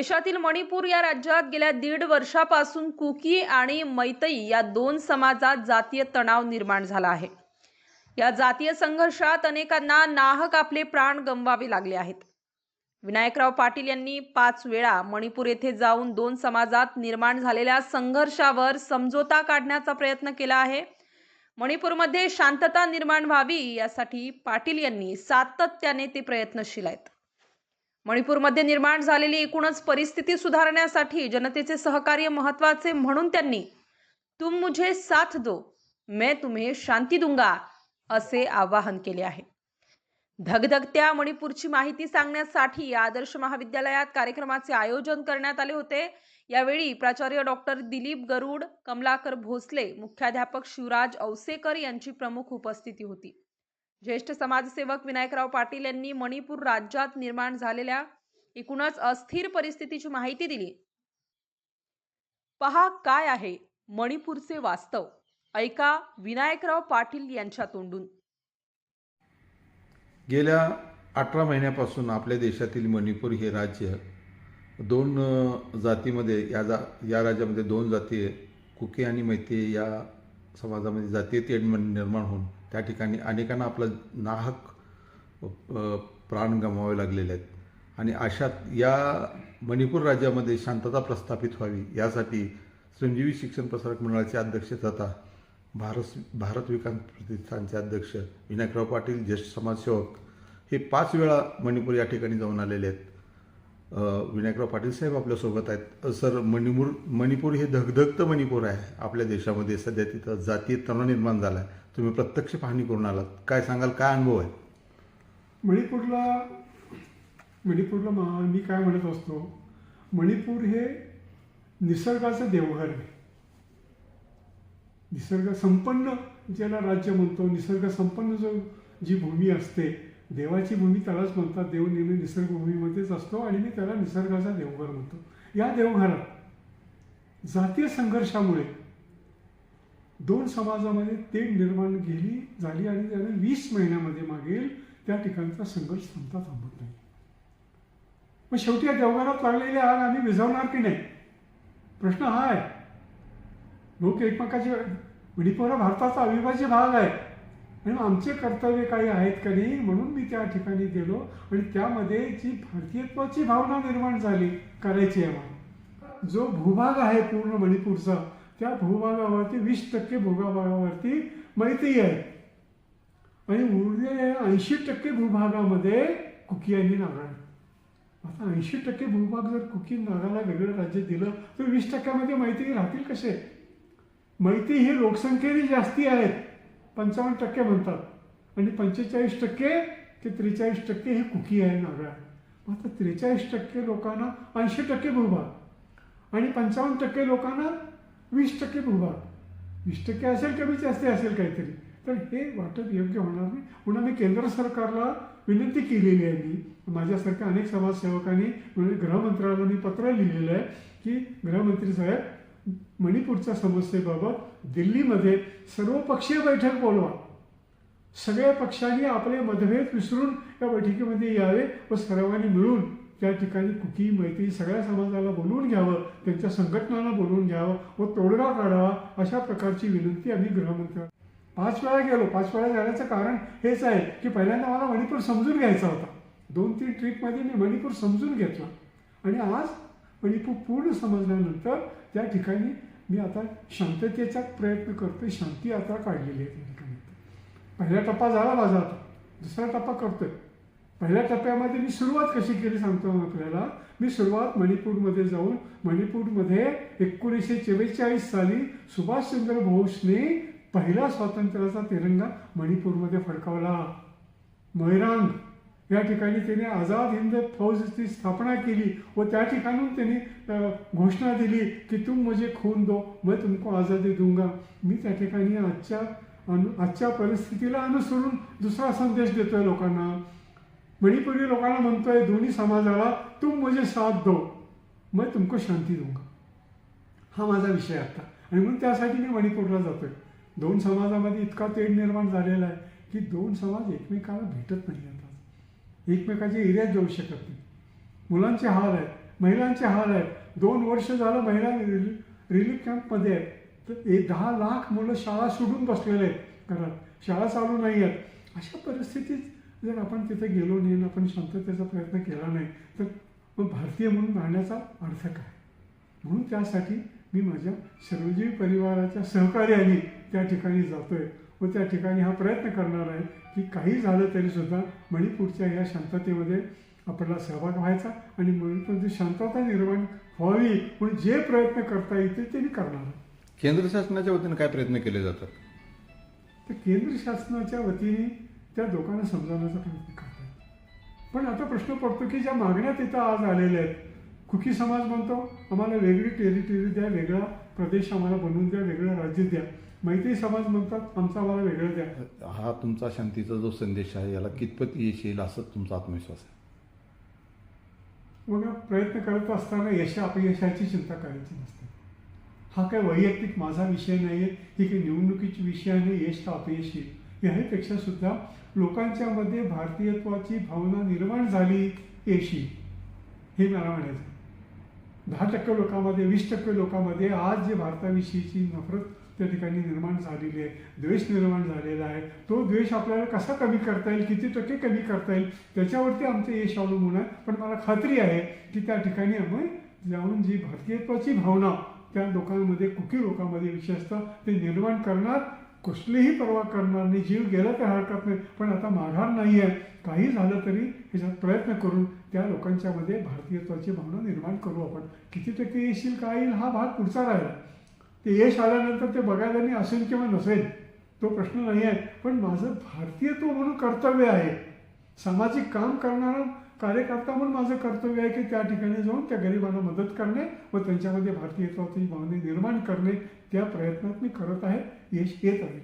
देशातील मणिपूर या राज्यात गेल्या दीड वर्षापासून कुकी आणि मैतई या दोन समाजात जातीय तणाव निर्माण झाला आहे. या जातीय संघर्षात अनेकांना नाहक आपले प्राण गमवावे लागले आहेत. विनायकराव पाटील यांनी पाच वेळा मणिपूर येथे जाऊन दोन समाजात निर्माण झालेल्या संघर्षावर समझोता काढण्याचा प्रयत्न केला आहे. मणिपूरमध्ये शांतता निर्माण व्हावी यासाठी पाटील यांनी सातत्याने ते प्रयत्नशील आहेत. मणिपूरमध्ये निर्माण झालेली एकूणच परिस्थिती सुधारण्यासाठी जनतेचे सहकार्य महत्त्वाचे म्हणून त्यांनी तुम मुझे साथ दो मैं तुम्हे शांती दूंगा असे आवाहन केले आहे. धगधगत्या मणिपूरची माहिती सांगण्यासाठी आदर्श महाविद्यालयात कार्यक्रमाचे आयोजन करण्यात आले होते. यावेळी प्राचार्य डॉक्टर दिलीप गरुड कमलाकर भोसले मुख्याध्यापक शिवराज औसेकर यांची प्रमुख उपस्थिती होती. ज्येष्ठ समाजसेवक विनायकराव पाटील यांनी मणिपूर राज्यात निर्माण झालेल्या एकूणच अस्थिर परिस्थितीची माहिती दिली. पहा काय आहे मणिपूरचे वास्तव. ऐका विनायकराव पाटील यांच्या तोंडून. गेल्या अठरा महिन्यापासून आपल्या देशातील मणिपूर हे राज्य दोन जातीमध्ये या जा या राज्यामध्ये दोन जाती आहे. कुकी आणि मैती या समाजामध्ये जातीय तेढ निर्माण होऊन त्या ठिकाणी अनेकांना आपलं नाहक प्राण गमावे लागलेले आहेत. आणि अशात या मणिपूर राज्यामध्ये शांतता प्रस्थापित व्हावी यासाठी संजीवी शिक्षण प्रसारक मंडळाचे अध्यक्ष तथा भारत भारत विकास प्रतिष्ठानचे अध्यक्ष विनायकराव पाटील ज्येष्ठ समाजसेवक हे पाच वेळा मणिपूर या ठिकाणी जाऊन आलेले आहेत. विनायकराव पाटील साहेब आपल्यासोबत आहेत. सर मणिपूर मणिपूर हे धगधगतं मणिपूर आहे आपल्या देशामध्ये. सध्या तिथं जातीय तणाव निर्माण झाला आहे तुम्ही प्रत्यक्ष पाहणी करून आलात. काय सांगाल? काय अनुभव आहे? मणिपूरला मणिपूरला मी काय म्हणत असतो मणिपूर हे निसर्गाचं देवघर आहे. निसर्ग संपन्न ज्याला राज्य म्हणतो निसर्ग संपन्न जो जी भूमी असते देवाची भूमी त्यालाच म्हणतात. देव नेहमी निसर्गभूमीमध्येच असतो आणि मी त्याला निसर्गाचा देवघर म्हणतो. या देवघरात जातीय संघर्षामुळे दोन समाजामध्ये तेढ निर्माण गेली झाली आणि त्याने वीस महिन्यामध्ये मागेल त्या ठिकाणचा संघर्ष थांबता थांबत नाही. मग शेवटी या देवघरात लागलेली आग आम्ही विझवणार की नाही? प्रश्न हा आहे. लोक एकमेकाचे मणिपूर हा भारताचा अविभाज्य भाग आहे आणि आमचे कर्तव्य काही आहेत का नाही म्हणून मी त्या ठिकाणी गेलो आणि त्यामध्ये जी भारतीयत्वाची भावना निर्माण झाली करायची आहे मला जो भूभाग आहे पूर्ण मणिपूरचा त्या भूभागावरती वीस टक्के भूभागावरती मैत्री आहे. आणि उरलेल्या ऐंशी टक्के भूभागामध्ये कुकी आणि नागाळ आता ऐंशी टक्के भूभाग जर कुकी नागाला वेगळं राज्य दिलं तर वीस टक्क्यामध्ये मैत्री राहतील कसे? मैत्री ही लोकसंख्येने जास्ती आहेत पंचावन्न टक्के म्हणतात. आणि पंचेचाळीस टक्के ते त्रेचाळीस टक्के हे कुकी आहे नागाळ मग आता त्रेचाळीस टक्के लोकांना ऐंशी टक्के भूभाग आणि पंचावन्न टक्के लोकांना वीस टक्के भूभाग. वीस टक्के असेल कमी जास्त असेल काहीतरी. तर हे वाटप योग्य होणार नाही. म्हणून मी केंद्र सरकारला विनंती केलेली आहे मी. माझ्यासारख्या अनेक समाजसेवकांनी म्हणजे गृहमंत्र्याला मी पत्र लिहिलेलं आहे की गृहमंत्री साहेब मणिपूरच्या समस्येबाबत दिल्लीमध्ये सर्वपक्षीय बैठक बोलवा. सगळ्या पक्षांनी आपले मतभेद विसरून या बैठकीमध्ये यावे व सर्वांनी मिळून त्या ठिकाणी कुकी मैत्री सगळ्या समाजाला बोलवून घ्यावं त्यांच्या संघटनांना बोलवून घ्यावं व तोडगा काढावा अशा प्रकारची विनंती आम्ही गृहमंत्र्यांना पाच वेळा गेलो पाच वेळा जाण्याचं कारण हेच आहे की पहिल्यांदा मला मणिपूर समजून घ्यायचा होता. दोन तीन ट्रिपमध्ये मी मणिपूर समजून घेतला. आणि आज मणिपूर पूर्ण समजल्यानंतर त्या ठिकाणी मी आता शांततेचा प्रयत्न करतोय शांती यात्रा काढलेली आहे त्या ठिकाणी. पहिला टप्पा झाला माझा आता. दुसरा टप्पा करतोय. पहिल्या टप्प्यामध्ये मी सुरुवात कशी केली सांगतो आपल्याला? मी सुरुवात मणिपूरमध्ये जाऊन मणिपूरमध्ये एकोणीसशे चव्वेचाळीस साली सुभाषचंद्र बोसने पहिला स्वातंत्र्याचा तिरंगा मणिपूरमध्ये फडकावला. मैरांग या ठिकाणी त्याने आझाद हिंद फौजची स्थापना केली व त्या ठिकाणून त्यांनी घोषणा दिली की तुम मुझे खून दो मैं तुमको आझादी दूंगा. मी त्या ठिकाणी आजच्या अनु आजच्या परिस्थितीला अनुसरून दुसरा संदेश देतोय लोकांना. मणिपुरी लोकांना म्हणतोय दोन्ही समाजाला तुम मुझे साथ दो. मैं तुमको शांती दूंगा. हा माझा विषय आता. आणि म्हणून त्यासाठी मी मणिपूरला जातोय. दोन समाजामध्ये इतका तेढ निर्माण झालेला आहे की दोन समाज एकमेकाला भेटत नाही आता. एकमेकाची एरियात जाऊ शकत नाही. मुलांचे हाल आहेत महिलांचे हाल आहेत. दोन वर्ष झालं महिला रिली- रिलीफ कॅम्पमध्ये आहेत. तर एक दहा लाख मुलं शाळा सोडून बसलेले आहेत घरात. शाळा चालू नाही आहेत. अशा परिस्थितीत जर आपण तिथे गेलो नाही आणि आपण शांततेचा प्रयत्न केला नाही तर मग भारतीय म्हणून राहण्याचा अर्थ काय म्हणून त्यासाठी मी माझ्या सर्वजीवी परिवाराच्या सहकार्याने त्या ठिकाणी जातोय व त्या ठिकाणी हा प्रयत्न करणार आहे की काही झालं तरी सुद्धा मणिपूरच्या या शांततेमध्ये आपल्याला सहभाग व्हायचा आणि मणिपूरची शांतता निर्माण व्हावी म्हणून जे प्रयत्न करता येतील ते मी करणार आहे. केंद्र शासनाच्या वतीने काय प्रयत्न केले जातात तर केंद्र शासनाच्या वतीने त्या लोकांना समजावण्याचा प्रयत्न करतात पण आता प्रश्न पडतो की ज्या मागण्या तिथं आज आलेल्या आहेत कुकी समाज म्हणतो आम्हाला वेगळी टेरिटरी द्या वेगळा प्रदेश आम्हाला बनवून द्या वेगळं राज्य द्या. मैत्री समाज म्हणतात आमचं आम्हाला वेगळं द्या. हा तुमचा शांतीचा जो संदेश आहे याला कितपत यश येईल असं तुमचा आत्मविश्वास आहे? मग प्रयत्न करत असताना यश अपयशाची चिंता करायची नसते. हा काय वैयक्तिक माझा विषय नाही आहे ही काही निवडणुकीची विषय नाही यश अपयश येईल. याहीपेक्षा सुद्धा लोकांच्या मध्ये भारतीयत्वाची भावना निर्माण झाली येशी हे मला म्हणायचं दहा टक्के लोकांमध्ये वीस टक्के लोकांमध्ये आज जे भारताविषयीची नफरत त्या ठिकाणी निर्माण झालेली आहे द्वेष निर्माण झालेला आहे तो द्वेष आपल्याला कसा कमी करता येईल किती टक्के कमी करता येईल त्याच्यावरती आमचं यश अवलंबून आहे. पण मला खात्री आहे की त्या ठिकाणी आम्ही जाऊन जी भारतीयत्वाची भावना त्या लोकांमध्ये कुकी लोकांमध्ये विशेषतः ते निर्माण करणार कसलीही पर्वा करणार नाही जीव गेला तर हरकत नाही पण आता माघार नाही आहे काही झालं तरी ह्याच्यात प्रयत्न करून त्या लोकांच्यामध्ये भारतीयत्वाची भावना निर्माण करू आपण. किती टक्के येशील काय येईल हा भाग पुढचा राहिला. ते यश आल्यानंतर ते बघायला नाही असेल किंवा नसेल तो प्रश्न नाही आहे पण माझं भारतीयत्व म्हणून कर्तव्य आहे. सामाजिक काम करणारा कार्यकर्ता म्हणून माझं कर्तव्य आहे की त्या ठिकाणी जाऊन त्या गरिबांना मदत करणे व त्यांच्यामध्ये भारतीयत्वाची भावना निर्माण करणे. त्या प्रयत्नात मी करत आहे. यश येत आहे.